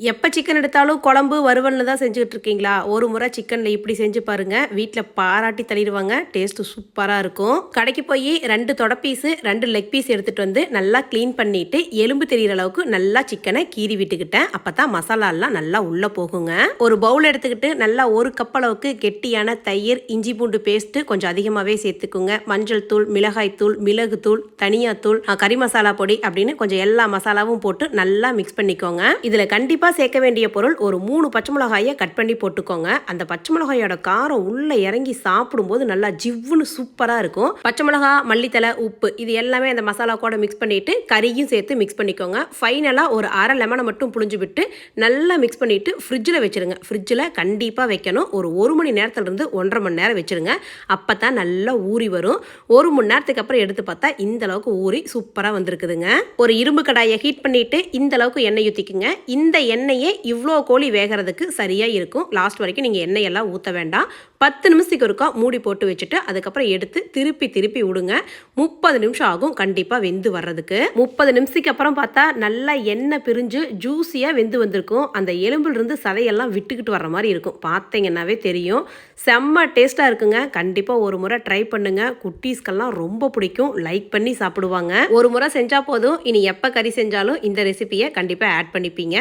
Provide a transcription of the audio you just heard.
எப்போ சிக்கன் எடுத்தாலும் குழம்பு வறுவல்னு தான் செஞ்சுக்கிட்டு இருக்கீங்களா ஒரு முறை சிக்கனில் இப்படி செஞ்சு பாருங்கள் வீட்டில் பாராட்டி தள்ளிடுவாங்க. டேஸ்ட்டு சூப்பராக இருக்கும். கடைக்கு போய் ரெண்டு தொட பீஸு ரெண்டு லெக் பீஸ் எடுத்துகிட்டு வந்து நல்லா க்ளீன் பண்ணிவிட்டு எலும்பு தெரிகிற அளவுக்கு நல்லா சிக்கனை கீறி விட்டுக்கிட்டேன். அப்போ தான் மசாலாலாம் நல்லா உள்ளே போகுங்க. ஒரு பவுல் எடுத்துக்கிட்டு நல்லா ஒரு கப் அளவுக்கு கெட்டியான தயிர் இஞ்சி பூண்டு பேஸ்ட்டு கொஞ்சம் அதிகமாகவே சேர்த்துக்குங்க. மஞ்சள் தூள் மிளகாய் தூள் மிளகுத்தூள் தனியாத்தூள் அஹ், கறி மசாலா பொடி அப்படின்னு கொஞ்சம் எல்லா மசாலாவும் போட்டு நல்லா மிக்ஸ் பண்ணிக்கோங்க. இதில் கண்டிப்பாக சேர்க்க வேண்டிய பொருள் ஒரு மூணு பச்சை மிளகாயை கட் பண்ணி போட்டுக்கோங்க. அந்த பச்சை மிளகாயோட காரம் உள்ளே இறங்கி சாப்பிடும்போது நல்லா ஜிவ்வுன்னு சூப்பராக இருக்கும். பச்சை மிளகா மல்லித்தலை உப்பு இது எல்லாமே அந்த மசாலா கூட மிக்ஸ் பண்ணிட்டு கறியும் சேர்த்து மிக்ஸ் பண்ணிக்கோங்க. ஃபைனலாக ஒரு அரை லெமனை மட்டும் புழிஞ்சு விட்டு நல்லா மிக்ஸ் பண்ணிட்டு ஃப்ரிட்ஜில் வச்சிருங்க. ஃப்ரிட்ஜில் கண்டிப்பாக வைக்கணும். ஒரு ஒரு மணி நேரத்துலேருந்து ஒன்றரை மணி நேரம் வச்சுருங்க. அப்போ தான் நல்லா ஊறி வரும். ஒரு மணி நேரத்துக்கு அப்புறம் எடுத்து பார்த்தா இந்த அளவுக்கு ஊறி சூப்பராக வந்திருக்குதுங்க. ஒரு இரும்பு கடாயை ஹீட் பண்ணிட்டு இந்த அளவுக்கு எண்ணெய் ஊற்றிக்குங்க இந்த எண்ணெய் எண்ணெயே இவ்வளோ கோழி வேகிறதுக்கு சரியாக இருக்கும். லாஸ்ட் வரைக்கும் நீங்கள் எண்ணெயெல்லாம் ஊற்ற வேண்டாம். பத்து நிமிஷத்துக்கு ஒருக்கா மூடி போட்டு வச்சுட்டு அதுக்கப்புறம் எடுத்து திருப்பி திருப்பி விடுங்க முப்பது நிமிஷம் ஆகும் கண்டிப்பாக வெந்து வர்றதுக்கு. முப்பது நிமிஷத்துக்கு அப்புறம் பார்த்தா நல்லா எண்ணெய் பிரிஞ்சு ஜூஸியாக வெந்து வந்திருக்கும். அந்த எலும்புலேருந்து சதையெல்லாம் விட்டுக்கிட்டு வர்ற மாதிரி இருக்கும். பார்த்தீங்கன்னாவே தெரியும். செம்ம டேஸ்ட்டாக இருக்குங்க. கண்டிப்பாக ஒரு முறை ட்ரை பண்ணுங்க. குட்டீஸ்க்கெல்லாம் ரொம்ப பிடிக்கும். லைக் பண்ணி சாப்பிடுவாங்க. ஒரு முறை செஞ்சால் போதும். இனி எப்போ கறி செஞ்சாலும் இந்த ரெசிபியை கண்டிப்பாக ஆட் பண்ணிப்பீங்க.